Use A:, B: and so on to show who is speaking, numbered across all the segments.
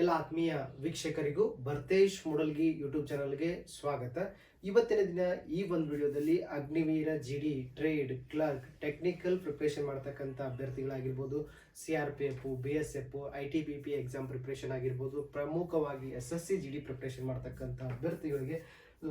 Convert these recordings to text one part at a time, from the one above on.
A: ಎಲ್ಲ ಆತ್ಮೀಯ ವೀಕ್ಷಕರಿಗೂ ಭರ್ತೇಶ್ ಮೂಡಲ್ಗಿ ಯೂಟ್ಯೂಬ್ ಚಾನಲ್ಗೆ ಸ್ವಾಗತ. ಇವತ್ತಿನ ದಿನ ಈ ಒಂದು ವಿಡಿಯೋದಲ್ಲಿ Agniveer, G D, trade, clerk, technical preparation ಮಾಡ್ತಕ್ಕಂಥ ಅಭ್ಯರ್ಥಿಗಳಾಗಿರ್ಬೋದು, C R P F, B S F, I T B P exam preparation ಆಗಿರ್ಬೋದು, ಪ್ರಮುಖವಾಗಿ S S C, G D preparation ಮಾಡ್ತಕ್ಕಂಥ ಅಭ್ಯರ್ಥಿಗಳಿಗೆ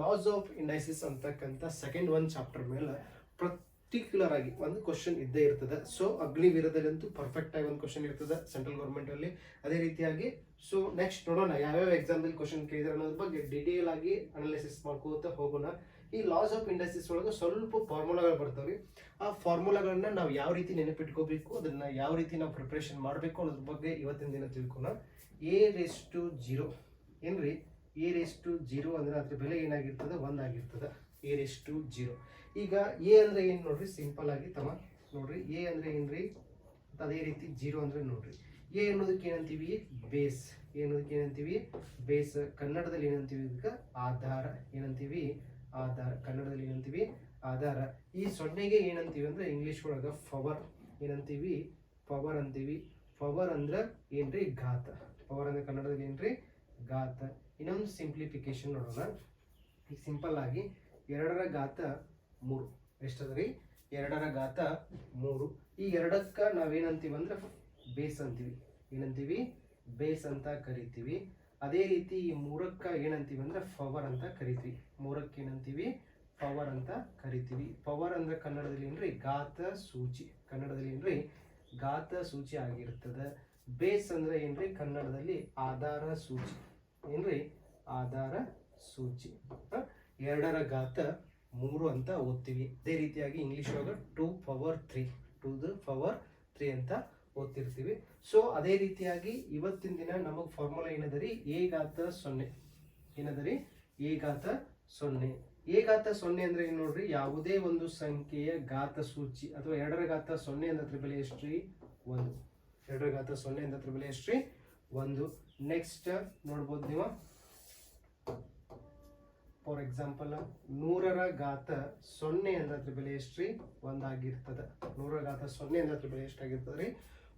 A: ಲಾಸ್ ಆಫ್ ಇಂಡೈಸಿಸ್ ಅಂತಕ್ಕಂಥ ಸೆಕೆಂಡ್ ಒನ್ ಚಾಪ್ಟರ್ ಮೇಲೆ particular ಆಗಿ ಒಂದು question ಇದ್ದೇ ಇರ್ತದೆ. ಸೊ, ಅಗ್ನಿವೀರದಲ್ಲಂತೂ ಪರ್ಫೆಕ್ಟ್ ಆಗಿ ಒಂದು ಕ್ವಶನ್ ಇರ್ತದೆ ಸೆಂಟ್ರಲ್ ಗೌರ್ಮೆಂಟ್ ಅಲ್ಲಿ ಅದೇ ರೀತಿಯಾಗಿ ಸೊ ನೆಕ್ಸ್ಟ್ ನೋಡೋಣ, ಯಾವ್ಯಾವ ಎಕ್ಸಾಮ್ದಲ್ಲಿ ಕ್ವಶನ್ ಕೇಳಿದ್ರೆ ಅನ್ನೋದ್ರ ಬಗ್ಗೆ ಡಿಟೇಲ್ ಆಗಿ ಅನಾಲಿಸಿಸ್ ಮಾಡ್ಕೋತ ಹೋಗೋಣ. ಈ ಲಾಸ್ ಆಫ್ ಇಂಡಸ್ಟ್ರೀಸ್ ಒಳಗೆ ಸ್ವಲ್ಪ ಫಾರ್ಮುಲಾಗಳು ಬರ್ತಾವೆ ಆ ಫಾರ್ಮುಲಾಗಳನ್ನ ನಾವು ಯಾವ ರೀತಿ ನೆನಪಿಟ್ಕೋಬೇಕು, ಅದನ್ನ ಯಾವ ರೀತಿ ನಾವು ಪ್ರಿಪ್ರೇಷನ್ ಮಾಡಬೇಕು ಅನ್ನೋದ್ರ ಬಗ್ಗೆ ಇವತ್ತಿನ ದಿನ ತಿಳ್ಕೊಣ ಎ ರೇಸ್ ಟು ಜೀರೋ ಏನ್ರಿ? ಎ ರೇಸ್ ಟು ಜೀರೋ ಅಂದ್ರೆ ಅದ್ರ ಬೆಲೆ ಏನಾಗಿರ್ತದೆ? ಒಂದಾಗಿರ್ತದೆ ಎ ರೇಸ್ ಟು ಜೀರೋ ಈಗ ಎ ಅಂದ್ರೆ ಏನ್ ನೋಡ್ರಿ? ಸಿಂಪಲ್ ಆಗಿ ತಮ್ಮ. ನೋಡ್ರಿ ಎ ಅಂದ್ರೆ ಏನ್ರಿ? ಅದೇ ರೀತಿ ಜೀರೋ ಅಂದ್ರೆ ನೋಡ್ರಿ. ಎ ಅನ್ನೋದಕ್ಕೆ ಏನಂತೀವಿ? ಬೇಸ್. ಎ ಅನ್ನೋದಕ್ಕೆ ಏನಂತೀವಿ? ಬೇಸ್ ಕನ್ನಡದಲ್ಲಿ ಏನಂತೀವಿ ಇದಕ್ಕೆ? ಆಧಾರ. ಏನಂತೀವಿ? ಆಧಾರ. ಕನ್ನಡದಲ್ಲಿ ಏನಂತೀವಿ? ಆಧಾರ. ಈ ಸೊನ್ನೆಗೆ ಏನಂತೀವಿ ಅಂದ್ರೆ ಇಂಗ್ಲಿಷ್ ಒಳಗೆ ಪವರ್ ಏನಂತೀವಿ? ಪವರ್ ಅಂತೀವಿ. ಪವರ್ ಅಂದ್ರೆ ಏನ್ರಿ? ಘಾತ. ಪವರ್ ಅಂದ್ರೆ ಕನ್ನಡದಲ್ಲಿ ಏನ್ರಿ? ಘಾತ. ಇನ್ನೊಂದು ಸಿಂಪ್ಲಿಫಿಕೇಶನ್ ನೋಡೋಣ. ಈಗ ಸಿಂಪಲ್ ಆಗಿ ಎರಡರ ಘಾತ ಮೂರು. ಎಷ್ಟದ ರೀ? ಎರಡರ ಘಾತ ಮೂರು. ಈ ಎರಡಕ್ಕ ನಾವೇನಂತೀವಿ ಅಂದ್ರೆ ಬೇಸ್ ಅಂತೀವಿ. ಏನಂತೀವಿ? ಬೇಸ್ ಅಂತ ಕರಿತೀವಿ. ಅದೇ ರೀತಿ ಈ ಮೂರಕ್ಕೆ ಏನಂತೀವಿ ಅಂದ್ರೆ ಪವರ್ ಅಂತ ಕರಿತೀವಿ. ಮೂರಕ್ಕೆ ಏನಂತೀವಿ? ಪವರ್ ಅಂತ ಕರಿತೀವಿ. ಪವರ್ ಅಂದ್ರೆ ಕನ್ನಡದಲ್ಲಿ ಏನ್ರಿ? ಗಾತ ಸೂಚಿ. ಕನ್ನಡದಲ್ಲಿ ಏನ್ರಿ? ಗಾತ ಸೂಚಿ ಆಗಿರ್ತದೆ. ಬೇಸ್ ಅಂದ್ರೆ ಏನ್ರಿ? ಕನ್ನಡದಲ್ಲಿ ಆಧಾರ ಸೂಚಿ. ಏನ್ರಿ? ಆಧಾರ ಸೂಚಿ? ಎರಡರ ಘಾತ ಮೂರು ಅಂತ ಓದ್ತೀವಿ. ಅದೇ ರೀತಿಯಾಗಿ ಇಂಗ್ಲಿಷ್ ಒಳಗೆ two power three. Two the power three ಅಂತ ಓದ್ತಿರ್ತೀವಿ. ಸೊ ಅದೇ ರೀತಿಯಾಗಿ ಇವತ್ತಿನ ದಿನ ನಮಗೆ ಫಾರ್ಮುಲಾ ಏನದರಿ? ಎ ಗಾತ್ರ ಸೊನ್ನೆ. ಏನದರಿ? ಎ ಗಾತ್ರ ಸೊನ್ನೆ. ಎ ಗಾತ್ರ ಸೊನ್ನೆ ಅಂದ್ರೆ ಏನ್ ನೋಡ್ರಿ? ಯಾವುದೇ ಒಂದು ಸಂಖ್ಯೆಯ ಗಾತ ಸೂಚಿ ಅಥವಾ ಎರಡರ ಘಾತ ಸೊನ್ನೆ ಅಂದ್ರೆ ಬೆಲೆ ಎಷ್ಟ್ರಿ? ಒಂದು. ಎರಡರ ಘಾತ ಸೊನ್ನೆ ಅಂದ್ರೆ ಬೆಲೆ ಎಷ್ಟ್ರಿ? ಒಂದು. ನೆಕ್ಸ್ಟ್ ನೋಡ್ಬೋದು ನೀವು. ಫಾರ್ ಎಕ್ಸಾಂಪಲ್ ನೂರರ ಘಾತ ಸೊನ್ನೆ ಅಂದ್ರೆ ಬೆಲೆ ಎಷ್ಟ್ರಿ? ಒಂದಾಗಿರ್ತದೆ. ನೂರರ ಘಾತ ಸೊನ್ನೆ ಅಂದ್ರೆ ಬೆಲೆ ಎಷ್ಟಾಗಿರ್ತದೆ ರೀ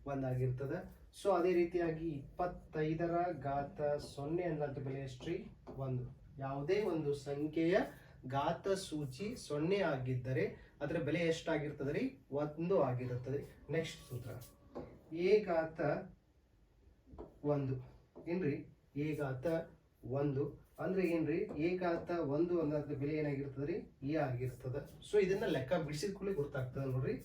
A: ಒಂದಾಗಿರ್ತದ ಸೊ ಅದೇ ರೀತಿಯಾಗಿ ಇಪ್ಪತ್ತೈದರ ಘಾತ ಸೊನ್ನೆ ಅಂದ್ರೆ ಅದ್ರ ಬೆಲೆ ಎಷ್ಟ್ರಿ ಒಂದು. ಯಾವುದೇ ಒಂದು ಸಂಖ್ಯೆಯ ಘಾತ ಸೂಚಿ ಸೊನ್ನೆ ಆಗಿದ್ದರೆ ಅದರ ಬೆಲೆ ಎಷ್ಟಾಗಿರ್ತದೆ? ರೀ ಒಂದು ಆಗಿರುತ್ತದೆ. ನೆಕ್ಸ್ಟ್ ಸೂತ್ರ. ಎ ಘಾತ ಒಂದು. ಏನ್ರಿ? ಎ ಘಾತ ಒಂದು. ಅಂದ್ರೆ ಏನ್ರಿ? ಎ ಘಾತ ಒಂದು ಅನ್ನೋದ್ರ ಬೆಲೆ ಏನಾಗಿರ್ತದೆ ರೀ? ಎ ಆಗಿರ್ತದ. ಸೊ ಇದನ್ನ ಲೆಕ್ಕ ಬಿಡಿಸಿದ ಕೂಡಲೇ ಗೊತ್ತಾಗ್ತದೆ ನೋಡ್ರಿ.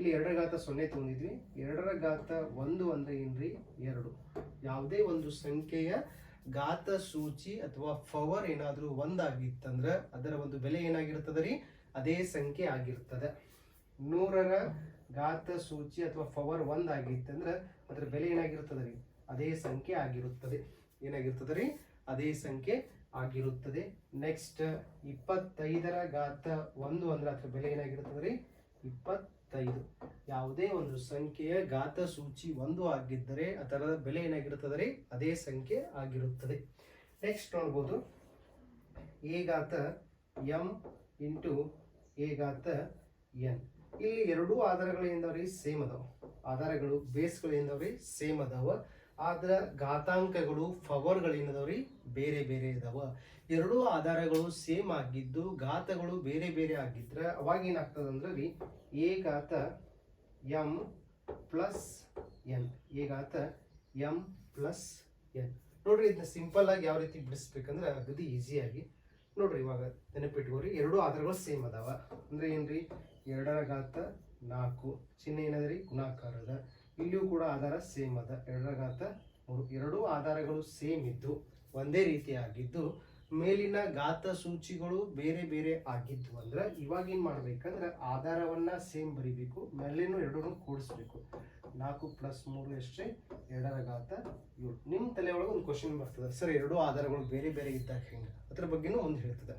A: ಇಲ್ಲಿ ಎರಡರ ಘಾತ ಸೊನ್ನೆ ತಗೊಂಡಿದ್ವಿ. ಎರಡರ ಘಾತ ಒಂದು ಅಂದ್ರೆ ಏನ್ರಿ? ಎರಡು. ಯಾವುದೇ ಒಂದು ಸಂಖ್ಯೆಯ ಘಾತ ಸೂಚಿ ಅಥವಾ ಪವರ್ ಏನಾದ್ರೂ ಒಂದಾಗಿತ್ತಂದ್ರ ಅದರ ಒಂದು ಬೆಲೆ ಏನಾಗಿರ್ತದೆ ರೀ? ಅದೇ ಸಂಖ್ಯೆ ಆಗಿರ್ತದೆ. ನೂರರ ಘಾತ ಸೂಚಿ ಅಥವಾ ಪವರ್ ಒಂದಾಗಿತ್ತಂದ್ರ ಅದರ ಬೆಲೆ ಏನಾಗಿರ್ತದೆ ರೀ? ಅದೇ ಸಂಖ್ಯೆ ಆಗಿರುತ್ತದೆ. ಏನಾಗಿರ್ತದೆ ರೀ? ಅದೇ ಸಂಖ್ಯೆ ಆಗಿರುತ್ತದೆ. ನೆಕ್ಸ್ಟ್ ಇಪ್ಪತ್ತೈದರ ಘಾತ ಒಂದು ಅಂದ್ರೆ ಅದರ ಬೆಲೆ ಏನಾಗಿರ್ತದೆ ರೀ? ಇಪ್ಪತ್ತೈದು ಯಾವುದೇ ಒಂದು ಸಂಖ್ಯೆಯ ಘಾತ ಸೂಚಿ ಒಂದು ಆಗಿದ್ದರೆ ಅದರ ಬೆಲೆ ಏನಾಗಿರುತ್ತದೆ? ರೀ ಅದೇ ಸಂಖ್ಯೆ ಆಗಿರುತ್ತದೆ. ನೆಕ್ಸ್ಟ್ ನೋಡ್ಬೋದು. ಎ ಘಾತ ಎಂ ಇಂಟು ಎ ಘಾತ ಎನ್ ಇಲ್ಲಿ ಎರಡೂ ಆಧಾರಗಳು ಏನದಾವ್ರಿ ಸೇಮ್ ಅದಾವ. ಆಧಾರಗಳು ಬೇಸ್ಗಳು ಏನದಾವ್ರಿ ಸೇಮ್ ಅದಾವ. ಆದ್ರ ಘಾತಾಂಕಗಳು ರೀ ಬೇರೆ ಬೇರೆ ಇದಾವ. ಎರಡೂ ಆಧಾರಗಳು ಸೇಮ್ ಆಗಿದ್ದು ಘಾತಗಳು ಬೇರೆ ಬೇರೆ ಆಗಿದ್ರೆ ಅವಾಗ ಏನಾಗ್ತದಂದ್ರೆ ರೀ ಎ ಘಾತ ಎಂ ಪ್ಲಸ್ ಎನ್ ಎ ಘಾತ ಎಂ ಪ್ಲಸ್ ಎನ್ ನೋಡ್ರಿ ಇದನ್ನ ಸಿಂಪಲ್ ಆಗಿ ಯಾವ ರೀತಿ ಬಿಡಿಸ್ಬೇಕಂದ್ರೆ ಅಗದಿ ಈಸಿಯಾಗಿ ನೋಡ್ರಿ ಇವಾಗ ನೆನಪಿಟ್ಕೋರಿ ಎರಡು ಆಧಾರಗಳು ಸೇಮ್ ಅದಾವ. ಅಂದ್ರೆ ಏನ್ರಿ? ಎರಡರ ಘಾತ ನಾಲ್ಕು. ಚಿಹ್ನೆ ಏನದ್ರಿ? ಗುಣಾಕಾರದ. ಇಲ್ಲಿಯೂ ಕೂಡ ಆಧಾರ ಸೇಮ್ ಅದ. ಎರಡರ ಗಾತ್ರ ಮೂರು ಎರಡೂ ಆಧಾರಗಳು ಸೇಮ್ ಇದ್ದು, ಒಂದೇ ರೀತಿಯಾಗಿದ್ದು ಮೇಲಿನ ಘಾತ ಸೂಚಿಗಳು ಬೇರೆ ಬೇರೆ ಆಗಿದ್ದು ಅಂದ್ರೆ ಇವಾಗ ಏನ್ ಮಾಡ್ಬೇಕಂದ್ರೆ ಆಧಾರವನ್ನ ಸೇಮ್ ಬರಿಬೇಕು, ಮೇಲಿನ ಎರಡನ್ನೂ ಕೂಡಿಸ್ಬೇಕು. ನಾಲ್ಕು ಪ್ಲಸ್ ಮೂರು ಎಷ್ಟೇ? ಎರಡರ ಗಾತ ಏಳು. ನಿಮ್ಮ ತಲೆ ಒಳಗೆ ಒಂದು ಕ್ವಶನ್ ಬರ್ತದೆ. ಸರ್ ಎರಡು ಆಧಾರಗಳು ಬೇರೆ ಬೇರೆ ಇದ್ದಾಗ ಹೆಂಗೆ? ಅದ್ರ ಬಗ್ಗೆನೂ ಒಂದು ಹೇಳ್ತದೆ.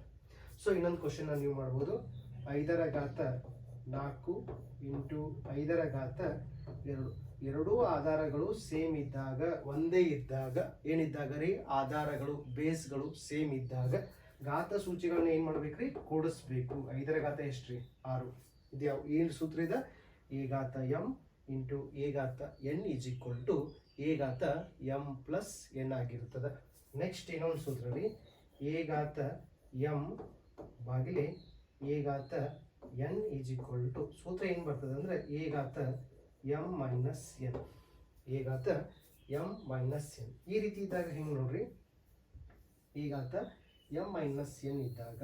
A: ಸೊ ಇನ್ನೊಂದು ಕ್ವಶನ್ ನೀವು ಮಾಡ್ಬೋದು. ಐದರ ಘಾತ ನಾಲ್ಕು ಇಂಟು ಐದರ ಘಾತ ಎರಡು. ಎರಡೂ ಆಧಾರಗಳು ಸೇಮ್ ಇದ್ದಾಗ, ಒಂದೇ ಇದ್ದಾಗ ಏನಿದ್ದಾಗ ರೀ? ಆಧಾರಗಳು, ಬೇಸ್ಗಳು ಸೇಮ್ ಇದ್ದಾಗ. ಘಾತ ಸೂಚಿಗಳನ್ನ ಏನ್ ಮಾಡ್ಬೇಕ್ರಿ? ಕೂಡಿಸ್ಬೇಕು. ಐದರ ಘಾತ ಎಷ್ಟ್ರಿ ಆರು. ಇದು ಏನ್ ಸೂತ್ರ ಇದೆ? ಎ ಘಾತ ಎಂ ಇಂಟು ಎ ಘಾತ N is equal to A ಘಾತ ಎಂ ಪ್ಲಸ್ ಎನ್ ಆಗಿರ್ತದೆ. ನೆಕ್ಸ್ಟ್ ಇನ್ನೊಂದು ಸೂತ್ರ ರೀ. ಎ ಘಾತ ಎಂ ಬಾಗಿಲೆ ಎ ಘಾತ ಎನ್ ಈಸ್ ಈಕ್ವಲ್ ಟು ಸೂತ್ರ ಏನು ಬರ್ತದೆ ಅಂದ್ರೆ ಎ ಘಾತ ಎಂ ಮೈನಸ್ ಎನ್ ಈಗಾತ ಘಾತ ಎಂ ಮೈನಸ್ ಎನ್ ಈ ರೀತಿ ಇದ್ದಾಗ ಹೆಂಗೆ ನೋಡ್ರಿ? ಈಗಾತ ಘಾತ ಎಂ ಮೈನಸ್ ಎನ್ ಇದ್ದಾಗ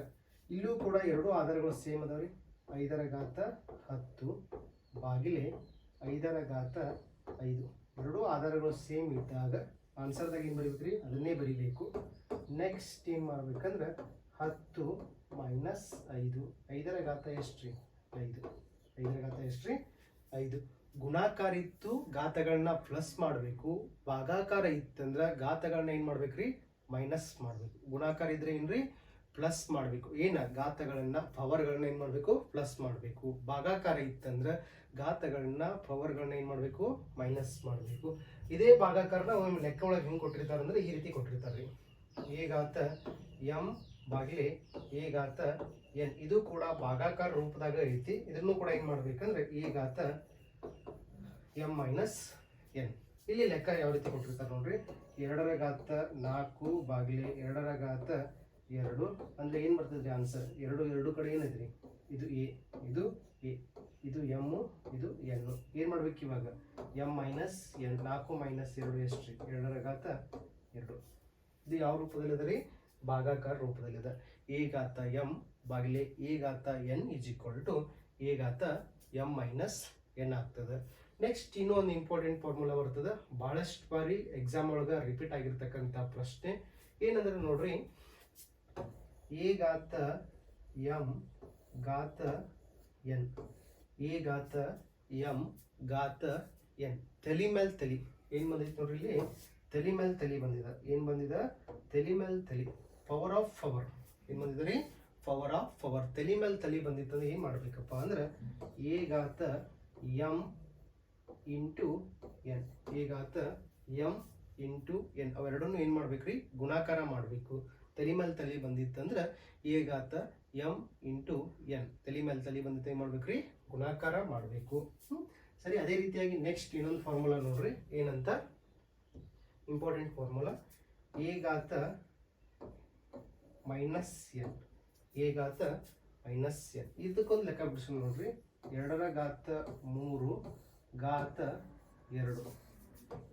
A: ಇಲ್ಲೂ ಕೂಡ ಎರಡೂ ಆಧಾರಗಳು ಸೇಮ್ ಅದಾವ್ರಿ ಐದರ ಘಾತ ಹತ್ತು ಬಾಗಿಲೆ ಐದರ ಘಾತ ಐದು. ಎರಡೂ ಆಧಾರಗಳು ಸೇಮ್ ಇದ್ದಾಗ ಆನ್ಸರ್ದಾಗ ಏನು ರೀ ಅದನ್ನೇ ಬರೀಬೇಕು. ನೆಕ್ಸ್ಟ್ ಏನು ಮಾಡ್ಬೇಕಂದ್ರೆ ಹತ್ತು ಮೈನಸ್ ಐದು. ಐದರ ಘಾತ ಎಷ್ಟು ರೀ ಐದು. ಐದರ ಘಾತ ಎಷ್ಟು ರೀ ಐದು. ಗುಣಾಕಾರ ಇತ್ತು ಘಾತಗಳನ್ನ ಪ್ಲಸ್ ಮಾಡಬೇಕು. ಭಾಗಾಕಾರ ಇತ್ತಂದ್ರೆ ಘಾತಗಳನ್ನ ಏನು ಮಾಡ್ಬೇಕ್ರಿ? ಮೈನಸ್ ಮಾಡಬೇಕು. ಗುಣಾಕಾರ ಇದ್ರೆ ಏನ್ರಿ? ಪ್ಲಸ್ ಮಾಡಬೇಕು. ಏನ? ಘಾತಗಳನ್ನ ಪವರ್ಗಳನ್ನ ಏನು ಮಾಡಬೇಕು? ಪ್ಲಸ್ ಮಾಡಬೇಕು. ಭಾಗಾಕಾರ ಇತ್ತಂದ್ರೆ ಘಾತಗಳನ್ನ ಪವರ್ಗಳನ್ನ ಏನು ಮಾಡಬೇಕು? ಮೈನಸ್ ಮಾಡಬೇಕು. ಇದೇ ಭಾಗಾಕಾರನ ಲೆಕ್ಕ ಒಳಗೆ ಹೆಂಗೆ ಕೊಟ್ಟಿರ್ತಾರೆ ಅಂದ್ರೆ ಈ ರೀತಿ ಕೊಟ್ಟಿರ್ತಾರೆ. ಎ ಘಾತ ಎಂ ಬಾಗಿಲೆ ಎ ಘಾತ ಎನ್ ಇದು ಕೂಡ ಭಾಗಾಕಾರ ರೂಪದಾಗ ಐತಿ. ಇದನ್ನು ಕೂಡ ಏನು ಮಾಡ್ಬೇಕಂದ್ರೆ ಎ ಘಾತ ಎಂ ಮೈನಸ್ ಎನ್ ಇಲ್ಲಿ ಲೆಕ್ಕ ಯಾವ ರೀತಿ ಕೊಟ್ಟಿರ್ತಾರೆ ನೋಡ್ರಿ? ಎರಡರ ಘಾತ ನಾಲ್ಕು ಬಾಗಿಲೆ ಎರಡರ ಘಾತ ಎರಡು. ಅಂದ್ರೆ ಏನು ಬರ್ತದ್ರಿ ಆನ್ಸರ್ ಎರಡು ಎರಡು ಕಡೆ ಏನೈತ್ರಿ? ಇದು ಎ ಇದು ಎ ಇದು ಎಂ ಇದು ಎನ್ ಏನು ಮಾಡ್ಬೇಕು ಇವಾಗ? ಎಂ ಮೈನಸ್ ಎನ್ ನಾಲ್ಕು ಮೈನಸ್ ಎರಡು ಎಷ್ಟು ರೀ? ಎರಡರ ಘಾತ ಎರಡು. ಇದು ಯಾವ ರೂಪದಲ್ಲಿದೆ ರೀ? ಭಾಗಾಕಾರ ರೂಪದಲ್ಲಿದೆ ಎ ಘಾತ ಎಂ ಬಾಗಿಲೆ ಎ ಘಾತ N is equal to A ಘಾತ ಎಂ ಮೈನಸ್ ಎನ್ ಆಗ್ತದೆ ನೆಕ್ಸ್ಟ್ ಇನ್ನೊಂದು ಇಂಪಾರ್ಟೆಂಟ್ ಫಾರ್ಮುಲಾ ಬರ್ತದೆ. ಭಾಳಷ್ಟು ಬಾರಿ ಎಕ್ಸಾಮ್ ಒಳಗೆ ರಿಪೀಟ್ ಆಗಿರ್ತಕ್ಕಂಥ ಪ್ರಶ್ನೆ. ಏನಂದ್ರೆ ನೋಡ್ರಿ ಎ ಗಾತ ಎಂ ಗಾತ ಎನ್ ಎ ಗಾತ ಎಂ ಗಾತ ಎನ್ ತಲಿ ಮೇಲೆ ತಲಿ. ಏನು ಬಂದೈತೆ ನೋಡ್ರಿ ಇಲ್ಲಿ? ತಲಿ ಮೇಲೆ ತಲಿ ಬಂದಿದೆ. ಏನು ಬಂದಿದೆ? ತಲಿ ಮೇಲೆ ತಲಿ. ಪವರ್ ಆಫ್ ಪವರ್ ಏನು ಬಂದಿದೆ ಪವರ್ ಆಫ್ ಪವರ್ ತಲಿ ಮೇಲೆ ತಲಿ ಬಂದಿತ್ತು ಏನು ಮಾಡ್ಬೇಕಪ್ಪ ಅಂದ್ರೆ ಎ ಘಾತ ಎಂ ಇಂಟು ಎನ್ ಈಗಾತ ಘಾತ ಎಂ ಇಂಟು ಎನ್ ಅವೆರಡನ್ನು ಏನು ಮಾಡ್ಬೇಕ್ರಿ? ಗುಣಾಕಾರ ಮಾಡಬೇಕು. ತಲೆ ಮೇಲೆ ತಲೆ ಬಂದಿತ್ತಂದ್ರೆ ಈಗಾತ ಘಾತ ಎಂ ಇಂಟು ಎನ್ ತಲೆ ಮೇಲೆ ತಲೆ ಬಂದಿತ್ತು ಏನು ಮಾಡ್ಬೇಕ್ರಿ? ಗುಣಾಕಾರ ಮಾಡಬೇಕು. ಸರಿ, ಅದೇ ರೀತಿಯಾಗಿ ನೆಕ್ಸ್ಟ್ ಇನ್ನೊಂದು ಫಾರ್ಮುಲಾ ನೋಡ್ರಿ. ಏನಂತ? ಇಂಪಾರ್ಟೆಂಟ್ ಫಾರ್ಮುಲಾ ಏಗಾತ ಮೈನಸ್ ಎನ್ ಈಗಾತ ಮೈನಸ್ ಎನ್ ಇದಕ್ಕೊಂದು ಲೆಕ್ಕ ಬಿಡಿಸೋಣ ನೋಡ್ರಿ. ಎರಡರ ಘಾತ ಮೂರು, ಘಾತ ಎರಡು.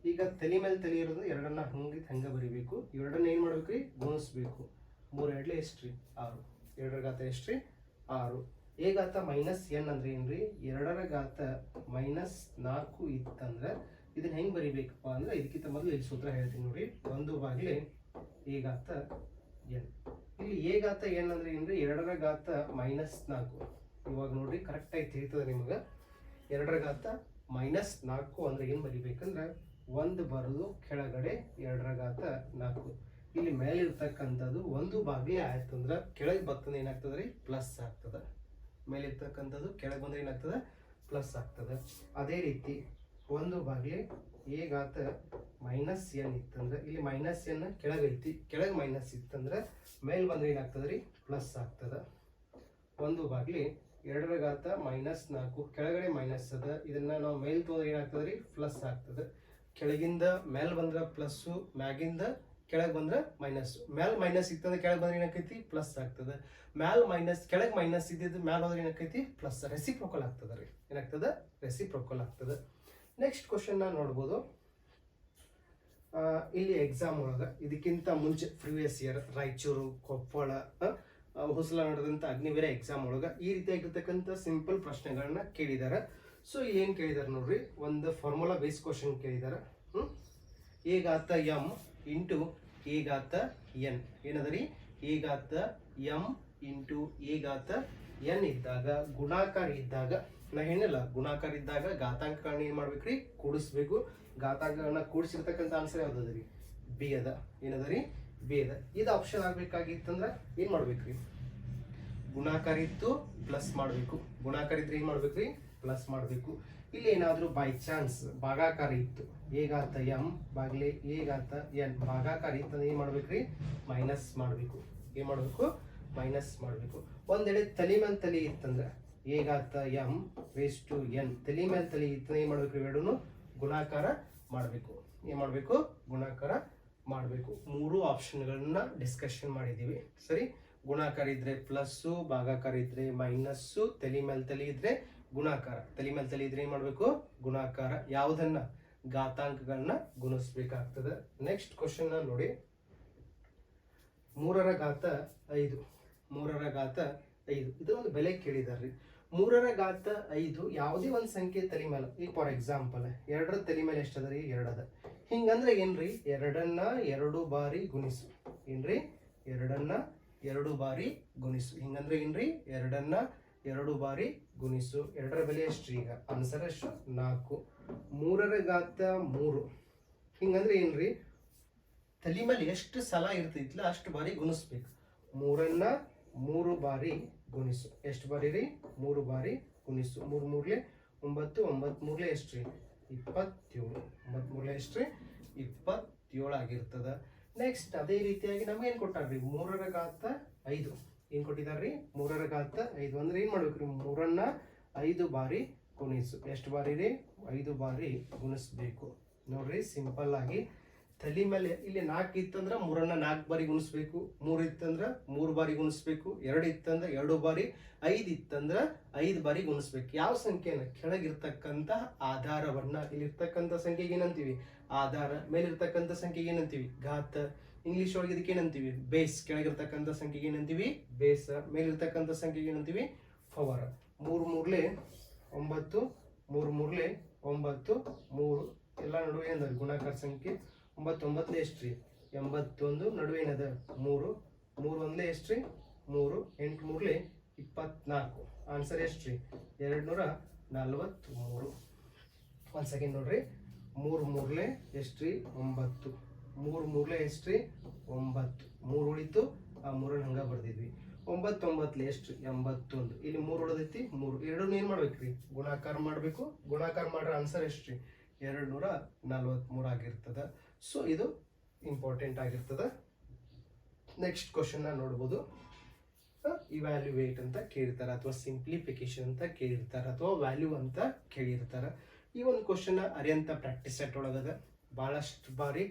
A: ಈಗ ತಲೆ ಮೇಲೆ ತಲೆ ಇರೋದು ಎರಡನ್ನ ಹಂಗೆ ಹಂಗೆ ಬರಿಬೇಕು. ಎರಡನ್ನ ಏನು ಮಾಡ್ಬೇಕ್ರಿ? ಗುಣಿಸ್ಬೇಕು. ಮೂರು ಎರಡ್ಲೆ ಎಷ್ಟು ರೀ ಆರು. ಎರಡರ ಘಾತ ಎಷ್ಟು ರೀ ಆರು. ಎ ಗಾತ ಮೈನಸ್ ಎನ್ ಅಂದ್ರೆ ಏನ್ರಿ? ಎರಡರ ಘಾತ ಮೈನಸ್ ನಾಲ್ಕು ಇತ್ತಂದ್ರೆ ಇದನ್ನ ಹೆಂಗೆ ಬರಿಬೇಕಪ್ಪ ಅಂದ್ರೆ ಇದಕ್ಕಿಂತ ಮೊದಲು ಇಲ್ಲಿ ಸೂತ್ರ ಹೇಳ್ತೀನಿ ನೋಡಿ. ಒಂದು ಬಾಗಿಲೆ ಎ ಘಾತ ಎನ್. ಇಲ್ಲಿ ಎ ಘಾತ ಎನ್ ಅಂದ್ರೆ ಏನ್ರಿ? ಎರಡರ ಘಾತ ಮೈನಸ್ ನಾಲ್ಕು. ಇವಾಗ ನೋಡ್ರಿ ಕರೆಕ್ಟ್ ಆಗಿ ತಿಳಿತದೆ ನಿಮಗೆ. ಎರಡರ ಘಾತ ಮೈನಸ್ ನಾಲ್ಕು ಅಂದ್ರೆ ಏನು ಬರಿಬೇಕಂದ್ರೆ ಒಂದು ಬರೋದು ಕೆಳಗಡೆ ಎರಡರ ಘಾತ ನಾಲ್ಕು. ಇಲ್ಲಿ ಮೇಲಿರ್ತಕ್ಕಂಥದ್ದು ಒಂದು ಬಾಗಿಲೇ ಆಯ್ತು ಅಂದ್ರೆ ಕೆಳಗೆ ಬರ್ತದೆ ಏನಾಗ್ತದೆ ರೀ? ಪ್ಲಸ್ ಆಗ್ತದೆ. ಮೇಲಿರ್ತಕ್ಕಂಥದ್ದು ಕೆಳಗೆ ಬಂದ್ರೆ ಏನಾಗ್ತದೆ? ಪ್ಲಸ್ ಆಗ್ತದೆ. ಅದೇ ರೀತಿ ಒಂದು ಬಾಗಿಲೆ ಎ ಘಾತ ಮೈನಸ್ ಎನ್ ಇತ್ತಂದ್ರೆ ಇಲ್ಲಿ ಮೈನಸ್ ಎನ್ ಕೆಳಗೆ ಐತಿ. ಕೆಳಗೆ ಮೈನಸ್ ಇತ್ತಂದ್ರೆ ಮೇಲ್ ಬಂದ್ರೆ ಏನಾಗ್ತದೆ ರೀ? ಪ್ಲಸ್ ಆಗ್ತದೆ. ಒಂದು ಬಾಗಿಲೆ ಎರಡರ ಘಾತ ಮೈನಸ್ ನಾಲ್ಕು, ಕೆಳಗಡೆ ಮೈನಸ್ ಅದ. ಇದನ್ನ ನಾವು ಮೇಲ್ ತೊಗೊಂಡ್ರೆ ಏನಾಗ್ತದೆ ರೀ ಪ್ಲಸ್ ಆಗ್ತದೆ. ಕೆಳಗಿಂದ ಮೇಲ್ ಬಂದ್ರೆ ಪ್ಲಸ್ಸು ಮ್ಯಾಗಿಂದ ಕೆಳಗೆ ಬಂದ್ರೆ ಮೈನಸ್ ಮ್ಯಾಲ್ ಮೈನಸ್ ಇತ್ತಂದ್ರೆ ಕೆಳಗೆ ಬಂದ್ರೆ ಏನಾಕೈತಿ ಪ್ಲಸ್ ಆಗ್ತದೆ. ಮ್ಯಾಲ್ ಮೈನಸ್ ಕೆಳಗೆ ಮೈನಸ್ ಇದ್ದಿದ್ದು ಮ್ಯಾಲ್ ಹೋದ್ರೆ ಏನಾಕೈತಿ ಪ್ಲಸ್ ರೆಸಿಪ್ರೊಕಲ್ ಆಗ್ತದೆ ರೀ. ಏನಾಗ್ತದೆ? ರೆಸಿಪ್ರೊಕಲ್ ಆಗ್ತದ. ನೆಕ್ಸ್ಟ್ ಕ್ವಶನ್ ನೋಡ್ಬೋದು. ಇಲ್ಲಿ ಎಕ್ಸಾಮ್ ಒಳಗೆ. ಇದಕ್ಕಿಂತ ಮುಂಚೆ ಪ್ರಿವಿಯಸ್ ಇಯರ್ ರಾಯಚೂರು, ಕೊಪ್ಪಳ ಹೊಸಲ ನಡೆದಂಥ ಅಗ್ನಿವೀರ ಎಕ್ಸಾಮ್ ಒಳಗೆ ಈ ರೀತಿಯಾಗಿರ್ತಕ್ಕಂಥ ಸಿಂಪಲ್ ಪ್ರಶ್ನೆಗಳನ್ನ ಕೇಳಿದ್ದಾರೆ ಸೊ ಏನು ಕೇಳಿದಾರೆ ನೋಡ್ರಿ? ಒಂದು ಫಾರ್ಮುಲಾ ಬೇಸ್ ಕ್ವಶನ್ ಕೇಳಿದಾರೆ. ಹ್ಞೂ ಎ ಘಾತ ಎಂ ಇಂಟು ಘಾತ ಎನ್ ಏನದರಿ? ಎ ಘಾತ ಎಂ ಇಂಟು ಘಾತ ಎನ್ ಇದ್ದಾಗ, ಗುಣಾಕಾರ ಇದ್ದಾಗ, ನಾ ಏನಿಲ್ಲ ಗುಣಾಕಾರ ಇದ್ದಾಗ ಘಾತಾಂಕಗಳನ್ನ ಏನು ಮಾಡ್ಬೇಕ್ರಿ? ಕೂಡಿಸ್ಬೇಕು. ಘಾತಾಂಕಗಳನ್ನ ಕೂಡಿಸಿರ್ತಕ್ಕಂಥ ಆನ್ಸರ್ ಯಾವುದದ ರೀ ಬಿ ಅದ. ಏನದ ರೀ ಅದ ಇದು. ಆಪ್ಷನ್ ಆಗ್ಬೇಕಾಗಿತ್ತಂದ್ರ ಏನ್ ಮಾಡ್ಬೇಕ್ರಿ ಗುಣಾಕಾರ ಇತ್ತು ಪ್ಲಸ್ ಮಾಡಬೇಕು. ಗುಣಾಕಾರ ಇದ್ರೆ ಏನ್ ಮಾಡ್ಬೇಕ್ರಿ ಪ್ಲಸ್ ಮಾಡಬೇಕು. ಇಲ್ಲಿ ಏನಾದ್ರೂ ಬೈ ಚಾನ್ಸ್ ಭಾಗಾಕಾರ ಇತ್ತು. ಹೇಗಾತ ಎಂ ಬಾಗ್ಲೆ ಹೇಗಾತ ಎನ್ ಭಾಗಾಕಾರ ಇತ್ತಂದ್ರೆ ಏನ್ ಮಾಡ್ಬೇಕ್ರಿ ಮೈನಸ್ ಮಾಡಬೇಕು. ಏನ್ ಮಾಡ್ಬೇಕು? ಮೈನಸ್ ಮಾಡಬೇಕು. ಒಂದೆಡೆ ತಲೆ ಮೇಲೆ ತಲೆ ಇತ್ತಂದ್ರೆ ಹೇಗಾತ ಎಂ ರೇಸ್ ಟು ಎನ್ ತಲೆ ಮೇಲೆ ತಲೆ ಇತ್ತಂದ್ರೆ ಏನ್ ಮಾಡ್ಬೇಕು ಎರಡೂ ಗುಣಾಕಾರ ಮಾಡಬೇಕು. ಏನ್ ಮಾಡಬೇಕು? ಗುಣಾಕಾರ ಮಾಡಬೇಕು. ಮೂರು ಆಪ್ಷನ್ಗಳನ್ನ ಡಿಸ್ಕಷನ್ ಮಾಡಿದ್ದೀವಿ. ಸರಿ? ಗುಣಾಕಾರ ಇದ್ರೆ ಪ್ಲಸ್ಸು ಭಾಗಾಕಾರ ಇದ್ರೆ ಮೈನಸ್ಸು ತಲೆ ಮೇಲೆ ತಲೆ ಇದ್ರೆ ಗುಣಾಕಾರ. ತಲೆ ಮೇಲೆ ತಲೆ ಇದ್ರೆ ಏನ್ ಮಾಡಬೇಕು? ಗುಣಾಕಾರ. ಯಾವುದನ್ನ? ಘಾತಾಂಕಗಳನ್ನ ಗುಣಿಸ್ಬೇಕಾಗ್ತದೆ. ನೆಕ್ಸ್ಟ್ ಕ್ವಶನ್ ನೋಡಿ. ಮೂರರ ಘಾತ ಐದು. ಮೂರರ ಘಾತ ಐದು. ಒಂದು ಬೆಲೆ ಕೇಳಿದಾರ್ರಿ. ಮೂರರ ಘಾತ ಐದು ಯಾವುದೇ ಒಂದು ಸಂಖ್ಯೆ ತಲೆ ಮೇಲೆ, ಈಗ ಫಾರ್ ಎಕ್ಸಾಂಪಲ್ ಎರಡರ ತಲೆ ಮೇಲೆ ಎಷ್ಟದ ರೀ ಎರಡದ. ಹಿಂಗಂದ್ರೆ ಏನ್ರಿ? ಎರಡನ್ನ ಎರಡು ಬಾರಿ ಗುಣಿಸು. ಏನ್ರಿ? ಎರಡನ್ನ ಎರಡು ಬಾರಿ ಗುಣಿಸು. ಹಿಂಗಂದ್ರೆ ಏನ್ರಿ? ಎರಡನ್ನ ಎರಡು ಬಾರಿ ಗುಣಿಸು. ಎರಡರ ಬೆಲೆ ಎಷ್ಟು ಈಗ? ಆನ್ಸರ್ ಎಷ್ಟು ನಾಲ್ಕು. ಮೂರರ ಘಾತ ಮೂರು. ಹಿಂಗಂದ್ರೆ ಏನ್ರಿ? ತಲೆ ಮೇಲೆ ಎಷ್ಟು ಸಲ ಇರ್ತೈತಿಲ್ಲ ಅಷ್ಟು ಬಾರಿ ಗುಣಿಸ್ಬೇಕು. ಮೂರನ್ನ ಮೂರು ಬಾರಿ ಗುಣಿಸು. ಎಷ್ಟು ಬಾರಿ ರೀ? ಮೂರು ಬಾರಿ ಗುಣಿಸು. ಮೂರು ಮೂರಲೆ ಒಂಬತ್ತು ಒಂಬತ್ತು ಮೂರ್ಲೆ ಎಷ್ಟು ರೀ? ಇಪ್ಪತ್ತೇಳು. ಒಂಬತ್ತು ಮೂರ್ಲೆ ಎಷ್ಟು ರೀ? ಇಪ್ಪತ್ತೇಳು ಆಗಿರ್ತದೆ. ನೆಕ್ಸ್ಟ್ ಅದೇ ರೀತಿಯಾಗಿ ನಮ್ಗೆ ಏನು ಕೊಟ್ಟಾರ್ರಿ ಮೂರರ ಗಾತ ಐದು. ಏನು ಕೊಟ್ಟಿದಾರ್ರಿ ಮೂರರ ಗಾತ ಐದು. ಅಂದ್ರೆ ಏನು ಮಾಡ್ಬೇಕ್ರಿ ಮೂರನ್ನ ಐದು ಬಾರಿ ಗುಣಿಸು. ಎಷ್ಟು ಬಾರಿ ರೀ? ಐದು ಬಾರಿ ಗುಣಿಸ್ಬೇಕು. ನೋಡ್ರಿ ಸಿಂಪಲ್ ಆಗಿ ತಲೆ ಮೇಲೆ ಇಲ್ಲಿ ನಾಲ್ಕು ಇತ್ತಂದ್ರೆ ಮೂರನ್ನ ನಾಲ್ಕು ಬಾರಿ ಗುಣಿಸ್ಬೇಕು. ಮೂರು ಇತ್ತಂದ್ರೆ ಮೂರು ಬಾರಿ ಗುಣಿಸ್ಬೇಕು. ಎರಡು ಇತ್ತಂದ್ರೆ ಎರಡು ಬಾರಿ, ಐದು ಇತ್ತಂದ್ರೆ ಐದು ಬಾರಿ ಗುಣಿಸ್ಬೇಕು. ಯಾವ ಸಂಖ್ಯೆನ? ಕೆಳಗಿರ್ತಕ್ಕಂಥ ಆಧಾರವನ್ನ ಇಲ್ಲಿರ್ತಕ್ಕಂಥ ಸಂಖ್ಯೆಗೆ ಏನಂತೀವಿ? ಆಧಾರ ಮೇಲಿರ್ತಕ್ಕಂಥ ಸಂಖ್ಯೆಗೆ ಏನಂತೀವಿ? ಘಾತ. ಇಂಗ್ಲಿಷ್ ಒಳಗೆ ಇದಕ್ಕೆ ಏನಂತೀವಿ? ಬೇಸ್. ಕೆಳಗಿರ್ತಕ್ಕಂಥ ಸಂಖ್ಯೆಗೆ ಏನಂತೀವಿ? ಬೇಸ್. ಮೇಲಿರ್ತಕ್ಕಂಥ ಸಂಖ್ಯೆಗೆ ಏನಂತೀವಿ? ಫವರ್ ಮೂರು ಮೂರ್ಲೆ ಒಂಬತ್ತು, ಮೂರು ಮೂರ್ಲೆ ಒಂಬತ್ತು, ಮೂರು. ಎಲ್ಲ ನಡುವೆ ಏನಂದ್ರೆ ಗುಣಾಕಾರ ಸಂಖ್ಯೆ. ಒಂಬತ್ತೊಂಬತ್ತಲೇ ಎಷ್ಟು ರೀ ಎಂಬತ್ತೊಂದು ನಡುವೆ ಏನದ ಮೂರು ಮೂರು ಒಂದಲೇ ಎಷ್ಟು ರೀ ಮೂರು, ಎಂಟು ಮೂರಲಿ ಇಪ್ಪತ್ನಾಲ್ಕು. ಆನ್ಸರ್ ಎಷ್ಟು ರೀ ಎರಡು ನೂರ ನಲ್ವತ್ತ್ಮೂರು ಒಂದು ಸೆಕೆಂಡ್ ನೋಡ್ರಿ, ಮೂರು ಮೂರ್ಲೆ ಎಷ್ಟು ರೀ ಒಂಬತ್ತು. ಮೂರು ಮೂರ್ಲೆ ಎಷ್ಟು ರೀ ಒಂಬತ್ತು. ಮೂರು ಉಳಿತು, ಆ ಮೂರನ್ನ ಹಂಗ ಬರ್ದಿದ್ವಿ. ಒಂಬತ್ತೊಂಬತ್ತಲೆ ಎಷ್ಟು ಎಂಬತ್ತೊಂದು. ಇಲ್ಲಿ ಮೂರು ಉಳಿದೈತಿ, ಮೂರು. ಎರಡನ್ನ ಏನು ಮಾಡ್ಬೇಕ್ರಿ? ಗುಣಾಕಾರ ಮಾಡಬೇಕು. ಗುಣಾಕಾರ ಮಾಡ್ರ ಆನ್ಸರ್ ಎಷ್ಟು ರೀ ಎರಡು ನೂರ ನಲ್ವತ್ತ್ಮೂರು ಆಗಿರ್ತದೆ. ಸೊ ಇದು ಇಂಪಾರ್ಟೆಂಟ್ ಆಗಿರ್ತದೆ. ನೆಕ್ಸ್ಟ್ ಕ್ವಶನ್ನ ನೋಡ್ಬೋದು. ಇವ್ಯಾಲ್ಯುವೇಟ್ ಅಂತ ಕೇಳಿರ್ತಾರೆ ಅಥವಾ ಸಿಂಪ್ಲಿಫಿಕೇಶನ್ ಅಂತ ಕೇಳಿರ್ತಾರೆ ಅಥವಾ ವ್ಯಾಲ್ಯೂ ಅಂತ ಕೇಳಿರ್ತಾರೆ. ಈ ಒಂದು ಕ್ವಶನ್ ಅರಿಯಂತ ಪ್ರಾಕ್ಟೀಸ್ ಸೆಟ್ ಒಳಗದ ಭಾಳಷ್ಟು ಬಾರಿ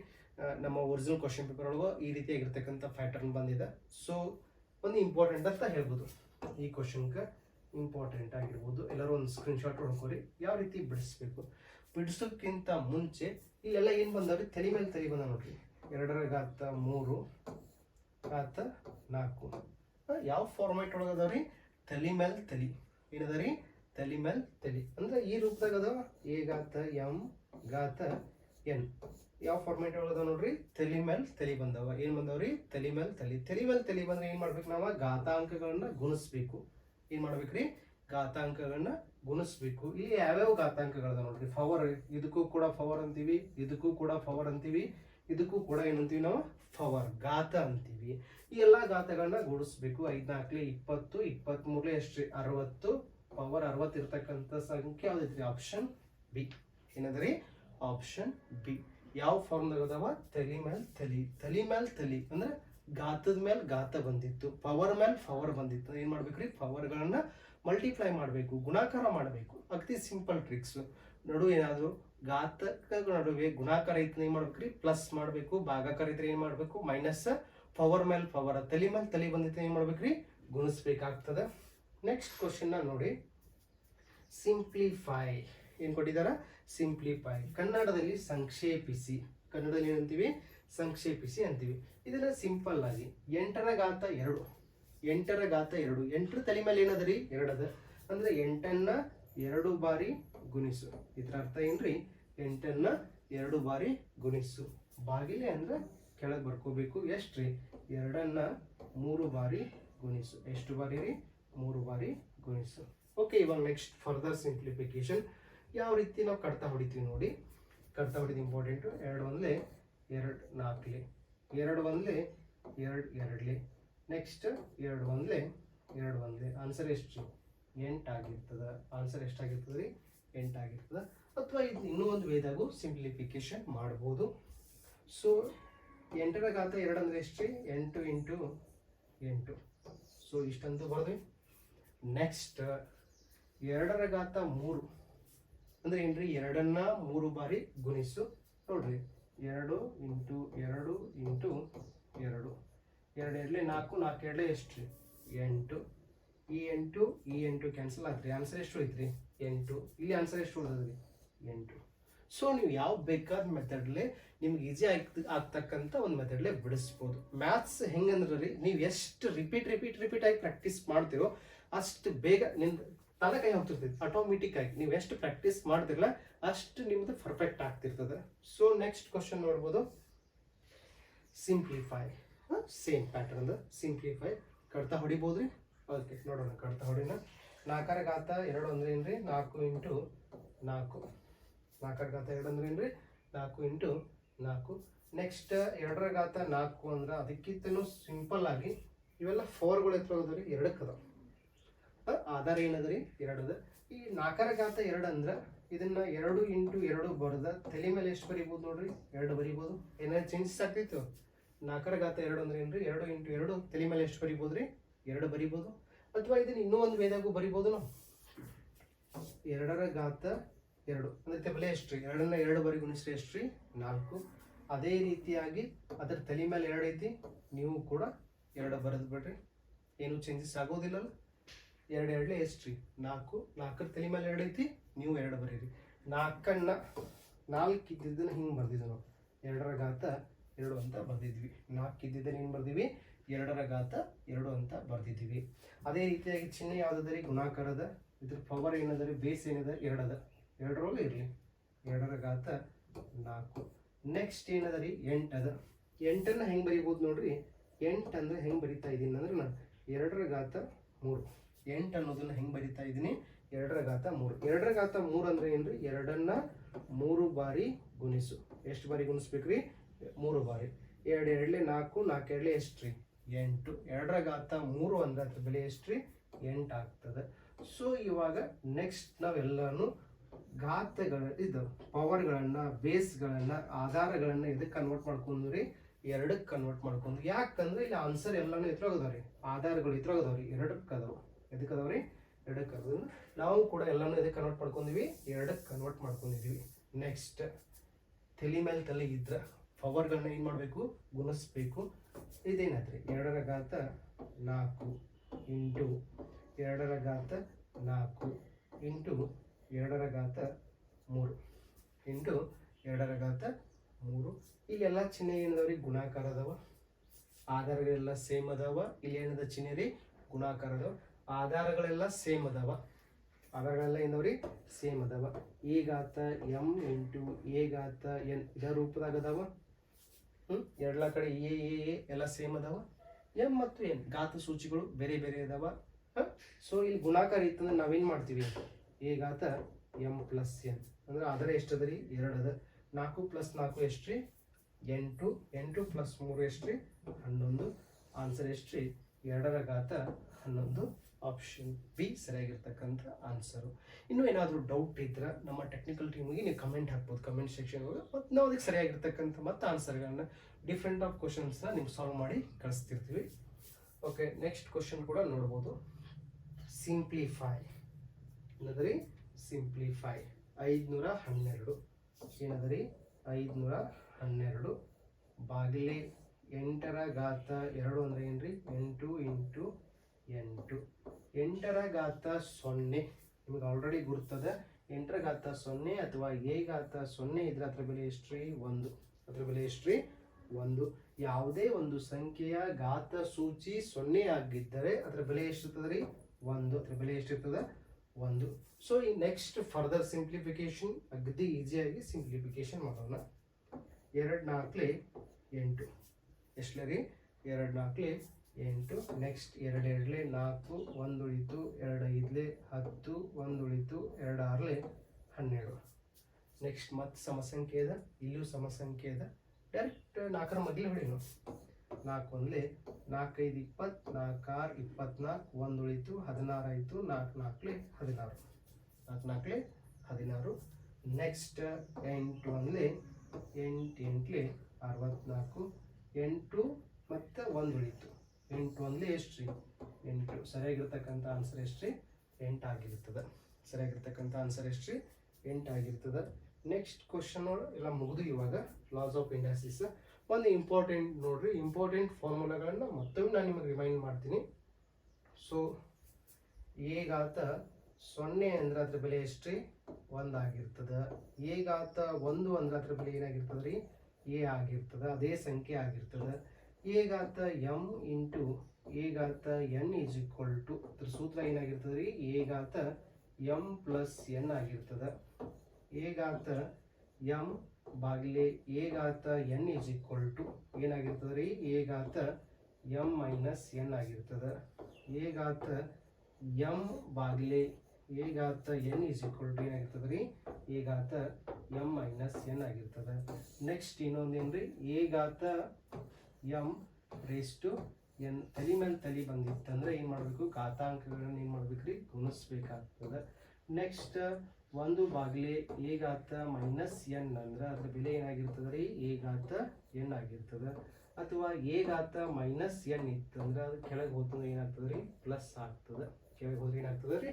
A: ನಮ್ಮ ಒರಿಜಿನಲ್ ಕ್ವಶನ್ ಪೇಪರ್ ಒಳಗೆ ಈ ರೀತಿಯಾಗಿರ್ತಕ್ಕಂಥ ಪ್ಯಾಟರ್ನ್ ಬಂದಿದೆ. ಸೊ ಒಂದು ಇಂಪಾರ್ಟೆಂಟ್ ಅಂತ ಹೇಳ್ಬೋದು. ಈ ಕ್ವಶನ್ಗೆ ಇಂಪಾರ್ಟೆಂಟ್ ಆಗಿರ್ಬೋದು. ಎಲ್ಲರೂ ಒಂದು ಸ್ಕ್ರೀನ್ಶಾಟ್ ಹೊಡ್ಕೊರಿ. ಯಾವ ರೀತಿ ಬಿಡಿಸ್ಬೇಕು? ಬಿಡಿಸೋಕ್ಕಿಂತ ಮುಂಚೆ ಇಲ್ಲೆಲ್ಲ ಏನು ಬಂದವ್ರಿ? ತಲೆ ಮೇಲೆ ತಲೆ ಬಂದ ನೋಡ್ರಿ. ಎರಡರ ಘಾತ ಮೂರು ಘಾತ ನಾಲ್ಕು. ಯಾವ ಫಾರ್ಮ್ಯಾಟ್ ಒಳಗೆ ಅದಾವ್ರಿ? ತಲೆ ಮೇಲೆ ತಲೆ. ಏನದರಿ? ತಲೆ ಮೇಲೆ ತಲೆ. ಅಂದ್ರೆ ಈ ರೂಪದಾಗ ಅದಾವ. ಎ ಘಾತ ಎಂ ಘಾತ ಎನ್. ಯಾವ ಫಾರ್ಮ್ಯಾಟ್ ಒಳಗೆ ಅದಾವ ನೋಡ್ರಿ? ತಲೆ ಮೇಲೆ ತಲೆ ಬಂದವ. ಏನ್ ಬಂದವ್ರಿ? ತಲೆ ಮೇಲೆ ತಲೆ. ತಲೆ ಮೇಲೆ ತಲೆ ಬಂದ್ರೆ ಏನ್ ಮಾಡ್ಬೇಕು ನಾವು? ಘಾತಾಂಕಗಳನ್ನ ಗುಣಿಸ್ಬೇಕು. ಏನ್ ಮಾಡ್ಬೇಕ್ರಿ? ಘಾತಾಂಕಗಳನ್ನ ಗುಣಿಸ್ಬೇಕು. ಇಲ್ಲಿ ಯಾವ್ಯಾವ ಘಾತಾಂಕಗಳದ ನೋಡ್ರಿ? ಪವರ್ ಇದಕ್ಕೂ ಕೂಡ ಪವರ್ ಅಂತೀವಿ, ಇದಕ್ಕೂ ಕೂಡ ಪವರ್ ಅಂತೀವಿ, ಇದಕ್ಕೂ ಕೂಡ ಏನಂತೀವಿ ನಾವು? ಪವರ್ ಘಾತ ಅಂತೀವಿ. ಈ ಎಲ್ಲಾ ಘಾತಗಳನ್ನ ಗುಣಿಸ್ಬೇಕು. ಐದ್ನಾಲ್ಕಲೆ ಇಪ್ಪತ್ತು, ಇಪ್ಪತ್ಮೂರಲೆ ಎಷ್ಟ್ರಿ? ಅರವತ್ತು. ಪವರ್ ಅರವತ್ತು ಇರ್ತಕ್ಕಂಥ ಸಂಖ್ಯೆ ಯಾವ್ದೈತ್ರಿ? ಆಪ್ಷನ್ ಬಿ ಏನದ್ರಿ? ಆಪ್ಷನ್ ಬಿ ಯಾವ ಫಾರ್ಮ್ದಾಗ ಅದಾವ? ತಲಿ ಮೇಲೆ ತಲಿ. ತಲಿ ತಲಿ. ಅಂದ್ರೆ ಘಾತದ ಮೇಲೆ ಘಾತ ಬಂದಿತ್ತು. ಪವರ್ ಮೇಲೆ ಪವರ್ ಬಂದಿತ್ತು. ಏನ್ ಮಾಡ್ಬೇಕ್ರಿ? ಪವರ್ಗಳನ್ನ ಮಲ್ಟಿಪ್ಲೈ ಮಾಡಬೇಕು, ಗುಣಾಕಾರ ಮಾಡಬೇಕು. ಅತಿ ಸಿಂಪಲ್ ಟ್ರಿಕ್ಸ್ ನಡು, ಏನಾದರೂ ಘಾತಕ ನಡುವೆ ಗುಣಾಕಾರ ಇತ್ತು ಮಾಡ್ಬೇಕು ರೀ ಪ್ಲಸ್ ಮಾಡಬೇಕು, ಭಾಗಾಕಾರ ಇದ್ರೆ ಏನು ಮಾಡಬೇಕು? ಮೈನಸ್ ಪವರ್ ಮೇಲೆ ಪವರ್ ತಲೆ ಮೇಲೆ ತಲೆ ಬಂದಿತ್ತು ಮಾಡ್ಬೇಕು ರೀ ಗುಣಿಸ್ಬೇಕಾಗ್ತದೆ. ನೆಕ್ಸ್ಟ್ ಕ್ವಶನ್ನ ನೋಡಿ. ಸಿಂಪ್ಲಿಫೈ ಏನು ಕೊಟ್ಟಿದ್ದಾರೆ ಸಿಂಪ್ಲಿಫೈ ಕನ್ನಡದಲ್ಲಿ ಸಂಕ್ಷೇಪಿಸಿ. ಕನ್ನಡದಲ್ಲಿ ಏನಂತೀವಿ? ಸಂಕ್ಷೇಪಿಸಿ ಅಂತೀವಿ. ಇದನ್ನು ಸಿಂಪಲ್ ಆಗಿ. ಎಂಟರ ಘಾತ ಎರಡು. ಎಂಟರ ಘಾತ ಎರಡು. ಎಂಟರ ತಲೆ ಮೇಲೆ ಏನಾದ್ರಿ? ಎರಡದ. ಅಂದ್ರೆ ಎಂಟನ್ನ ಎರಡು ಬಾರಿ ಗುಣಿಸು. ಇದರ ಅರ್ಥ ಏನ್ರಿ? ಎಂಟನ್ನ ಎರಡು ಬಾರಿ ಗುಣಿಸು. ಬಾಗಿಲೆ ಅಂದ್ರೆ ಕೆಳಗೆ ಬರ್ಕೋಬೇಕು. ಎಷ್ಟ್ರಿ? ಎರಡನ್ನ ಮೂರು ಬಾರಿ ಗುಣಿಸು. ಎಷ್ಟು ಬಾರಿ ರೀ? ಮೂರು ಬಾರಿ ಗುಣಿಸು. ಓಕೆ ಇವಾಗ ನೆಕ್ಸ್ಟ್ ಫರ್ದರ್ ಸಿಂಪ್ಲಿಫಿಕೇಶನ್ ಯಾವ ರೀತಿ ನಾವು ಕಡ್ತಾ ಹೊಡಿತೀವಿ ನೋಡಿ. ಕಡ್ತಾ ಹೊಡಿದು ಇಂಪಾರ್ಟೆಂಟು ಎರಡು ಒಂದ್ಲೆ ಎರಡು ನಾಲ್ಕಲೆ ಎರಡು ಒಂದ್ಲೆ ಎರಡು ಎರಡ್ಲೆ. ನೆಕ್ಸ್ಟ್ ಎರಡು ಒಂದ್ಲೆ ಎರಡು ಒಂದ್ಲೆ ಆನ್ಸರ್ ಎಷ್ಟು? ಎಂಟು ಆಗಿರ್ತದ. ಆನ್ಸರ್ ಎಷ್ಟಾಗಿರ್ತದೆ ರೀ ಎಂಟು ಆಗಿರ್ತದ. ಅಥವಾ ಇದು ಇನ್ನೂ ಒಂದು ವೇದಾಗೂ ಸಿಂಪ್ಲಿಫಿಕೇಶನ್ ಮಾಡ್ಬೋದು. ಸೊ ಎಂಟರ ಗಾತ್ರ ಎರಡು ಅಂದ್ರೆ ಎಷ್ಟು ಎಂಟು ಇಂಟು ಎಂಟು. ಸೊ ಇಷ್ಟಂತೂ ಬರ್ರಿ ನೆಕ್ಸ್ಟ್ ಎರಡರ ಘಾತ ಮೂರು. ಅಂದ್ರೆ ಏನ್ರಿ? ಎರಡನ್ನ ಮೂರು ಬಾರಿ ಗುಣಿಸು. ನೋಡ್ರಿ. ಎರಡು ಇಂಟು ಎರಡು ಇಂಟು ಎರಡು. ಎರಡು ಇರಲಿ, ನಾಲ್ಕು ನಾಲ್ಕು ಎರಡಲೆ ಎಷ್ಟು? ರೀ ಎಂಟು. ಈ ಎಂಟು ಈ ಎಂಟು ಕ್ಯಾನ್ಸಲ್ ಆಗ್ತದೆ ಆನ್ಸರ್ ಎಷ್ಟು ಐತ್ರಿ ಎಂಟು. ಇಲ್ಲಿ ಆನ್ಸರ್ ಎಷ್ಟು ಉಳಿದ್ರಿ ಎಂಟು. ಸೊ ನೀವು ಯಾವ ಬೇಕಾದ ಮೆಥಡ್ಲೆ ನಿಮ್ಗೆ ಈಸಿ ಆಗ್ತ, ಆಗ್ತಕ್ಕಂಥ ಒಂದು ಮೆಥಡ್ಲೆ ಬಿಡಿಸ್ಬೋದು. ಮ್ಯಾಥ್ಸ್ ಹೆಂಗಂದ್ರೆ ರೀ ನೀವು ಎಷ್ಟು ರಿಪೀಟ್ ರಿಪೀಟ್ ರಿಪೀಟ್ ಆಗಿ ಪ್ರಾಕ್ಟೀಸ್ ಮಾಡ್ತೀರೋ ಅಷ್ಟು ಬೇಗ ನಿಮ್ದು ತಲೆ ಕೈ ಹೋಗ್ತಿರ್ತೈತಿ. ಆಟೋಮೆಟಿಕ್ ಆಗಿ ನೀವು ಎಷ್ಟು ಪ್ರಾಕ್ಟೀಸ್ ಮಾಡ್ತಿರಲ್ಲ ಅಷ್ಟು ನಿಮ್ದು ಪರ್ಫೆಕ್ಟ್ ಆಗ್ತಿರ್ತದೆ. ಸೊ ನೆಕ್ಸ್ಟ್ ಕ್ವಶನ್ ನೋಡ್ಬೋದು. ಸಿಂಪ್ಲಿಫೈ ಸೇಮ್ ಪ್ಯಾಟರ್ನ್ ಸಿಂಪ್ಲಿಫೈ ಕಡ್ತಾ ಹೊಡಿಬೋದ್ರಿ? ಓಕೆ ನೋಡೋಣ, ಕಡ್ತಾ ಹೊಡಿನ. ನಾಲ್ಕರ ಗಾತ ಎರಡು ಅಂದ್ರೆ ರೀ ನಾಲ್ಕು ಇಂಟು ನಾಲ್ಕು. ನಾಲ್ಕರ ಗಾತ ಎರಡು ಅಂದ್ರೆ ರೀ ನಾಲ್ಕು ಇಂಟು ನಾಲ್ಕು. ನೆಕ್ಸ್ಟ್ ಎರಡರ ಗಾತ ನಾಲ್ಕು ಅಂದ್ರೆ ಅದಕ್ಕಿಂತನೂ ಸಿಂಪಲ್ ಆಗಿ ಇವೆಲ್ಲ ಫೋರ್ಗಳು ಎತ್ತರ ರೀ ಎರಡಕ್ಕೆ ಅದಾವ. ಆಧಾರ ಆಧಾರ ಏನದ್ರಿ ಎರಡದ. ಈ ನಾಲ್ಕರ ಗಾತ ಎರಡು ಅಂದ್ರೆ ಇದನ್ನ ಎರಡು ಇಂಟು ಎರಡು ಬರದ ತಲೆ ಮೇಲೆ ಎಷ್ಟು ಬರಿಬೋದು ನೋಡ್ರಿ? ಎರಡು ಬರಿಬೋದು. ಏನಾದ್ರು ಚೇಂಜಸ್ ಆಗ್ತೈತು? ನಾಲ್ಕರ ಗಾತ ಎರಡು ಅಂದ್ರೆ ಏನ್ರಿ? ಎರಡು ಇಂಟು ಎರಡು ತಲೆ ಮೇಲೆ ಎಷ್ಟು ಬರಿಬೋದ್ರಿ? ಎರಡು ಬರಿಬೋದು. ಅಥವಾ ಇದನ್ನ ಇನ್ನೂ ಒಂದು ವೇದಾಗೂ ಬರಿಬೋದು ನಾವು ಎರಡರ ಗಾತ ಎರಡು. ಅಂದ್ರೆ ತೆಬಲೆ ಎಷ್ಟ್ರಿ? ಎರಡನ್ನ ಎರಡು ಬರಿ ಗುಣಿಸ್ರಿ ಎಷ್ಟ್ರಿ? ನಾಲ್ಕು. ಅದೇ ರೀತಿಯಾಗಿ ಅದರ ತಲೆ ಮೇಲೆ ಎರಡು ಐತಿ. ನೀವು ಕೂಡ ಎರಡು ಬರೆದು ಬಿಡ್ರಿ. ಏನು ಚೇಂಜಸ್ ಆಗೋದಿಲ್ಲಲ್ಲ? ಎರಡು ಎಷ್ಟು ಎಷ್ಟ್ರಿ? ನಾಲ್ಕು. ನಾಲ್ಕರ ತಲೆ ಮೇಲೆ ಎರಡು ಐತಿ. ನೀವು ಎರಡು ಬರೀರಿ. ನಾಲ್ಕಣ್ಣ ನಾಲ್ಕು ಇದ್ದಿದ್ದನ್ನ ಹಿಂಗೆ ಬರ್ದಿದ್ವಿ ನಾವು ಎರಡರ ಘಾತ ಎರಡು ಅಂತ ಬರೆದಿದ್ವಿ. ನಾಲ್ಕು ಇದ್ದಿದ್ದನ್ನ ಏನು ಬರೆದಿವಿ ಎರಡರ ಘಾತ ಎರಡು ಅಂತ ಬರ್ದಿದ್ದೀವಿ ಅದೇ ರೀತಿಯಾಗಿ ಚಿಹ್ನೆ ಯಾವುದಾದ್ರೆ ರೀ ಗುಣಾಕಾರದ, ಇದ್ರ ಪವರ್ ಏನದ ರೀ ಬೇಸ್ ಏನದ ಎರಡದ. ಎರಡರೊಳಗೆ ಇರಲಿ. ಎರಡರ ಘಾತ ನಾಲ್ಕು. ನೆಕ್ಸ್ಟ್ ಏನದ ರೀ ಎಂಟು ಅದ ಎಂಟನ್ನ ಹೆಂಗೆ ಬರಿಬೋದು ನೋಡ್ರಿ? ಎಂಟು ಅಂದ್ರೆ ಹೆಂಗೆ ಬರಿತಾ ಇದ್ದೀನಿ ಅಂದ್ರೆ ನಾನು ಎರಡರ ಘಾತ ಮೂರು. ಎಂಟು ಅನ್ನೋದನ್ನ ಹೆಂಗೆ ಬರಿತಾ ಇದ್ದೀನಿ? ಎರಡರ ಘಾತ ಮೂರು. ಎರಡರ ಘಾತ ಮೂರು ಅಂದ್ರೆ ಏನ್ರಿ? ಎರಡನ್ನ ಮೂರು ಬಾರಿ ಗುಣಿಸು. ಎಷ್ಟು ಬಾರಿ ಗುಣಿಸ್ಬೇಕ್ರಿ? ಮೂರು ಬಾರಿ. ಎರಡು ಎರಡ್ಲೆ ನಾಲ್ಕು ನಾಲ್ಕು ಎರಡ್ಲೆ ಎಷ್ಟ್ರಿ ಎಂಟು. ಎರಡರ ಗಾತ ಮೂರು ಅಂದ್ರೆ ಬೆಲೆ ಎಷ್ಟು ರೀ ಎಂಟು ಆಗ್ತದೆ. ಸೊ ಇವಾಗ ನೆಕ್ಸ್ಟ್ ನಾವೆಲ್ಲಾನು ಗಾತ್ರಗಳ ಇದು ಪವರ್ಗಳನ್ನು ಬೇಸ್ಗಳನ್ನು ಆಧಾರಗಳನ್ನ ಇದಕ್ಕೆ ಕನ್ವರ್ಟ್ ಮಾಡ್ಕೊಂಡ್ರಿ ಎರಡಕ್ಕೆ ಕನ್ವರ್ಟ್ ಮಾಡ್ಕೊಂಡು ಯಾಕಂದ್ರೆ ಇಲ್ಲಿ ಆನ್ಸರ್ ಎಲ್ಲಾನು ಇದ್ರಾಗದವ್ರಿ ಆಧಾರಗಳು ಇದ್ರಾಗದವ್ರಿ ಎರಡಕ್ಕೆ ಅದಾವ. ಎದಕ್ಕೆ ಅದಾವ್ರಿ ಎರಡಕ್ಕೆ ಅದಾವ. ನಾವು ಕೂಡ ಎಲ್ಲಾನು ಇದಕ್ಕೆ ಕನ್ವರ್ಟ್ ಮಾಡ್ಕೊಂಡಿವಿ? ಎರಡಕ್ಕೆ ಕನ್ವರ್ಟ್ ಮಾಡ್ಕೊಂಡಿದೀವಿ. ನೆಕ್ಸ್ಟ್ ತಲೆ ಮೇಲೆ ತಲೆ ಇದ್ರ ಪವರ್ಗಳನ್ನ ಏನು ಮಾಡಬೇಕು? ಗುಣಿಸ್ಬೇಕು. ಇದೇನಾದ್ರಿ ಎರಡರ ಘಾತ ನಾಲ್ಕು ಇಂಟು ಎರಡರ ಘಾತ ನಾಲ್ಕು ಇಂಟು ಎರಡರ ಘಾತ ಮೂರು ಇಂಟು ಎರಡರ ಘಾತ ಮೂರು. ಇಲ್ಲೆಲ್ಲ ಚಿಹ್ನೆ ಏನದವ್ರಿ? ಗುಣಾಕಾರ ಅದಾವ. ಆಧಾರಗಳೆಲ್ಲ ಸೇಮ್ ಅದಾವ. ಇಲ್ಲಿ ಏನದ ಚಿಹ್ನೆ ರೀ? ಗುಣಾಕಾರ ಅದಾವ. ಆಧಾರಗಳೆಲ್ಲ ಸೇಮ್ ಅದಾವ. ಆಧಾರಗಳೆಲ್ಲ ಏನವ್ರಿ ಸೇಮ್ ಅದಾವ. ಎ ಘಾತ ಎಂ ಇಂಟು ಎ ಘಾತ ಎನ್. ಇದ ರೂಪದಾಗ ಅದಾವ. ಹ್ಮ್? ಎರಡ್ಲ ಕಡೆ ಎ ಎ ಎ, ಎಲ್ಲ ಸೇಮ್ ಅದಾವ? ಎಂ ಮತ್ತು ಎನ್? ಗಾತ ಸೂಚಿಗಳು ಬೇರೆ ಬೇರೆ ಅದಾವ? ಸೊ ಇಲ್ಲಿ ಗುಣಾಕಾರ ಇತ್ತಂದ್ರೆ ನಾವೇನು ಮಾಡ್ತೀವಿ ಎ ಗಾತ ಎಂ ಪ್ಲಸ್ ಎನ್. ಅಂದ್ರೆ ಅದರ ಎಷ್ಟದ ರೀ ಎರಡು ಅದ ನಾಲ್ಕು ಪ್ಲಸ್ ನಾಲ್ಕು ಎಷ್ಟ್ರಿ? ಎಂಟು. ಎಂಟು ಪ್ಲಸ್ ಮೂರು ಎಷ್ಟ್ರಿ? ಹನ್ನೊಂದು. ಆನ್ಸರ್ ಎಷ್ಟ್ರಿ? ಎರಡರ ಘಾತ ಹನ್ನೊಂದು ಆಪ್ಷನ್ ಬಿ ಸರಿಯಾಗಿರ್ತಕ್ಕಂಥ ಆನ್ಸರು ಇನ್ನೂ ಏನಾದರೂ ಡೌಟ್ ಇದ್ದರೆ ನಮ್ಮ ಟೆಕ್ನಿಕಲ್ ಟೀಮಿಗೆ ನೀವು ಕಮೆಂಟ್ ಹಾಕ್ಬೋದು ಕಮೆಂಟ್ ಸೆಕ್ಷನ್ ಒಳಗೆ. ಮತ್ತು ನಾವು ಅದಕ್ಕೆ ಸರಿಯಾಗಿರ್ತಕ್ಕಂಥ ಮತ್ತು ಆನ್ಸರ್ಗಳನ್ನ ಡಿಫ್ರೆಂಟ್ ಆಫ್ ಕ್ವಶನ್ಸ್ನ ನಿಮ್ಗೆ ಸಾಲ್ವ್ ಮಾಡಿ ಕಳಿಸ್ತಿರ್ತೀವಿ. ಓಕೆ ನೆಕ್ಸ್ಟ್ ಕ್ವಶನ್ ಕೂಡ ನೋಡ್ಬೋದು. ಸಿಂಪ್ಲಿಫೈ ಏನದರಿ? ಸಿಂಪ್ಲಿಫೈ ಐದುನೂರ ಹನ್ನೆರಡು. ಏನದರಿ? ಐದುನೂರ ಹನ್ನೆರಡು. ಬಾಗಿಲೆ ಎಂಟರ ಘಾತ ಎರಡು ಅಂದ್ರೆ ರೀ ಎಂಟು ಇಂಟು ಎಂಟು. ಎಂಟರ ಘಾತ ಸೊನ್ನೆ. ನಿಮ್ಗೆ ಆಲ್ರೆಡಿ ಗುರ್ತದೆ. ಎಂಟರ ಘಾತ ಸೊನ್ನೆ ಅಥವಾ ಎ ಘಾತ ಸೊನ್ನೆ ಇದ್ರೆ ಅದ್ರ ಬೆಲೆ ಎಷ್ಟ್ರಿ? ಒಂದು. ಅದ್ರ ಬೆಲೆ ಎಷ್ಟ್ರಿ? ಒಂದು. ಯಾವುದೇ ಒಂದು ಸಂಖ್ಯೆಯ ಘಾತ ಸೂಚಿ ಸೊನ್ನೆ ಆಗಿದ್ದರೆ ಅದ್ರ ಬೆಲೆ ಎಷ್ಟಿರ್ತದೆ ರೀ ಒಂದು. ಅದ್ರ ಬೆಲೆ ಎಷ್ಟಿರ್ತದೆ? ಒಂದು. ಸೊ ಈ ನೆಕ್ಸ್ಟ್ ಫರ್ದರ್ ಸಿಂಪ್ಲಿಫಿಕೇಶನ್ ಅಗದಿ ಈಸಿಯಾಗಿ ಸಿಂಪ್ಲಿಫಿಕೇಶನ್ ಮಾಡೋಣ. ಎರಡು ನಾಲ್ಕಲೆ ಎಂಟು. ಎಷ್ಟಲೆ ರೀ ಎರಡು ನಾಲ್ಕಲೆ ಎಂಟು ನೆಕ್ಸ್ಟ್ ಎರಡು ಎರಡಲೆ ನಾಲ್ಕು ಒಂದು ಉಳಿತು ಎರಡು ಐದಲೆ ಹತ್ತು ಒಂದು ಉಳಿತು ಎರಡು ಆರಲೆ ಹನ್ನೆರಡು. ನೆಕ್ಸ್ಟ್ ಮತ್ತೆ ಸಮಸಂಖ್ಯೆ ಅದ, ಇಲ್ಲೂ ಸಮಸಂಖ್ಯೆ ಅದ. ಡೈರೆಕ್ಟ್ ನಾಲ್ಕರ ಮೊದಲೇ ಹೊಡಿ ನೋಡಿ. ನಾಲ್ಕು ಒಂದ್ಲೆ ನಾಲ್ಕೈದು ಇಪ್ಪತ್ತು, ನಾಲ್ಕಾರು ಇಪ್ಪತ್ನಾಲ್ಕು ಒಂದು ಉಳಿತು ಹದಿನಾರು ಆಯಿತು, ನಾಲ್ಕು ನಾಲ್ಕಲೆ ಹದಿನಾರು. ನಾಲ್ಕು ನಾಲ್ಕಲೆ ಹದಿನಾರು. ನೆಕ್ಸ್ಟ್ ಎಂಟು ಒಂದ್ಲೆ ಎಂಟು ಎಂಟ್ಲೆ ಅರವತ್ನಾಲ್ಕು, ಎಂಟು ಮತ್ತು ಒಂದು ಉಳಿತು ಎಂಟು ಒಂದ್ಲೆ ಎಷ್ಟ್ರಿ? ಎಂಟು. ಸರಿಯಾಗಿರ್ತಕ್ಕಂಥ ಆನ್ಸರ್ ಎಷ್ಟ್ರಿ? ರೀ ಎಂಟು ಆಗಿರ್ತದೆ ಸರಿಯಾಗಿರ್ತಕ್ಕಂಥ ಆನ್ಸರ್ ಎಷ್ಟ್ರಿ? ರೀ ಎಂಟು ಆಗಿರ್ತದೆ ನೆಕ್ಸ್ಟ್ ಕ್ವಶನ್ ಎಲ್ಲ ಮುಗಿದು ಇವಾಗ ಲಾಸ್ ಆಫ್ ಇಂಡಸ್ಟ್ರೀಸ್ ಒಂದು ಇಂಪಾರ್ಟೆಂಟ್ ನೋಡ್ರಿ. ಇಂಪಾರ್ಟೆಂಟ್ ಫಾರ್ಮುಲಾಗಳನ್ನು ಮತ್ತೊಮ್ಮೆ ನಾನು ನಿಮಗೆ ರಿಮೈಂಡ್ ಮಾಡ್ತೀನಿ. ಸೊ ಏಗಾತ ಸೊನ್ನೆ ಅಂದ್ರೆ ಅದ್ರ ಬೆಲೆ ಎಷ್ಟ್ರಿ? ಒಂದಾಗಿರ್ತದ ಏಗಾತ ಒಂದು ಅಂದ್ರೆ ಅದ್ರ ಬೆಲೆ ಏನಾಗಿರ್ತದ ರೀ ಎ ಆಗಿರ್ತದೆ. ಅದೇ ಸಂಖ್ಯೆ ಆಗಿರ್ತದ. ಏಗಾತ ಎಂ ಇಂಟು ಏಗಾತ ಎನ್ ಈಸ್ ಈಕ್ವಲ್ ಟು, ಅದ್ರ ಸೂತ್ರ ಏನಾಗಿರ್ತದೆ ರೀ? ಏಗಾತ ಎಂ ಪ್ಲಸ್ ಎನ್ ಆಗಿರ್ತದ. ಏಗಾತ ಎಂ ಬಾಗಿಲೆ ಏಗಾತ ಎನ್ ಈಸ್ ಈಕ್ವಲ್ ಟು ಏನಾಗಿರ್ತದೆ ರೀ? ಏಗಾತ ಎಂ ಮೈನಸ್ ಎನ್ ಆಗಿರ್ತದ. ಏಗಾತ ಎಂ ಬಾಗಿಲೆ ಏಗಾತ ಎನ್ ಈಸ್ ಈಕ್ವಲ್ ಟು ಏನಾಗಿರ್ತದ ರೀ? ಏಗಾತ ಎಂ ಮೈನಸ್ ಎನ್ ಆಗಿರ್ತದೆ. ನೆಕ್ಸ್ಟ್ ಇನ್ನೊಂದೇನ್ರಿ? ಏಗಾತ ಎಂ ರೇಸ್ ಟು ಎನ್ ತಲೆ ಮೇಲೆ ತಲೆ ಬಂದಿತ್ತಂದ್ರೆ ಏನು ಮಾಡಬೇಕು? ಘಾತಾಂಕಗಳನ್ನು ಏನು ಮಾಡ್ಬೇಕ್ರಿ? ಗುಣಿಸ್ಬೇಕಾಗ್ತದೆ. ನೆಕ್ಸ್ಟ್ ಒಂದು ಬಾಗಿಲೆ ಘಾತ ಮೈನಸ್ ಎನ್ ಅಂದ್ರೆ ಅದ್ರ ಬೆಲೆ ಏನಾಗಿರ್ತದೆ ರೀ? ಏಗಾತ ಎನ್ ಆಗಿರ್ತದೆ. ಅಥವಾ ಏಗಾತ ಮೈನಸ್ ಎನ್ ಇತ್ತಂದ್ರೆ ಅದು ಕೆಳಗೆ ಹೋದ್ರೆ ಏನಾಗ್ತದೆ ರೀ? ಪ್ಲಸ್ ಆಗ್ತದೆ. ಕೆಳಗೆ ಹೋದ್ರೆ ಏನಾಗ್ತದೆ ರೀ?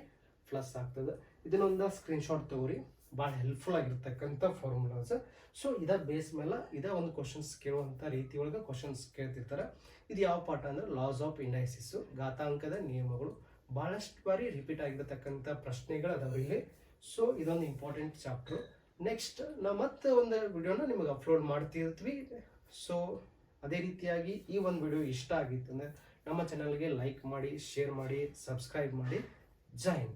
A: ಪ್ಲಸ್ ಆಗ್ತದೆ. ಇದನ್ನೊಂದು ಸ್ಕ್ರೀನ್ಶಾಟ್ ತಗೋರಿ. ಭಾಳ ಹೆಲ್ಪ್ಫುಲ್ ಆಗಿರ್ತಕ್ಕಂಥ ಫಾರ್ಮುಲಾಸ್ ಸೊ ಇದ ಬೇಸ್ ಮೇಲೆ ಇದ ಒಂದು ಕ್ವಶನ್ಸ್ ಕೇಳುವಂಥ ರೀತಿ ಒಳಗೆ ಕ್ವಶನ್ಸ್ ಕೇಳ್ತಿರ್ತಾರೆ. ಇದು ಯಾವ ಪಾಠ ಅಂದ್ರೆ ಲಾಸ್ ಆಫ್ ಇಂಡೈಸಿಸ್ ಘಾತಾಂಕದ ನಿಯಮಗಳು. ಭಾಳಷ್ಟು ಬಾರಿ ರಿಪೀಟ್ ಆಗಿರತಕ್ಕಂಥ ಪ್ರಶ್ನೆಗಳು ಅದಾವ ಇಲ್ಲಿ. ಸೊ ಇದೊಂದು ಇಂಪಾರ್ಟೆಂಟ್ ಚಾಪ್ಟರ್ ನೆಕ್ಸ್ಟ್ ನಾವು ಮತ್ತೆ ಒಂದು ವಿಡಿಯೋನ ನಿಮಗೆ ಅಪ್ಲೋಡ್ ಮಾಡ್ತಿರ್ತೀವಿ. ಸೊ ಅದೇ ರೀತಿಯಾಗಿ ಈ ಒಂದು ವಿಡಿಯೋ ಇಷ್ಟ ಆಗಿತ್ತು ಅಂದರೆ ನಮ್ಮ ಚಾನಲ್ಗೆ ಲೈಕ್ ಮಾಡಿ ಶೇರ್ ಮಾಡಿ ಸಬ್ಸ್ಕ್ರೈಬ್ ಮಾಡಿ. ಜಾಯಿನ್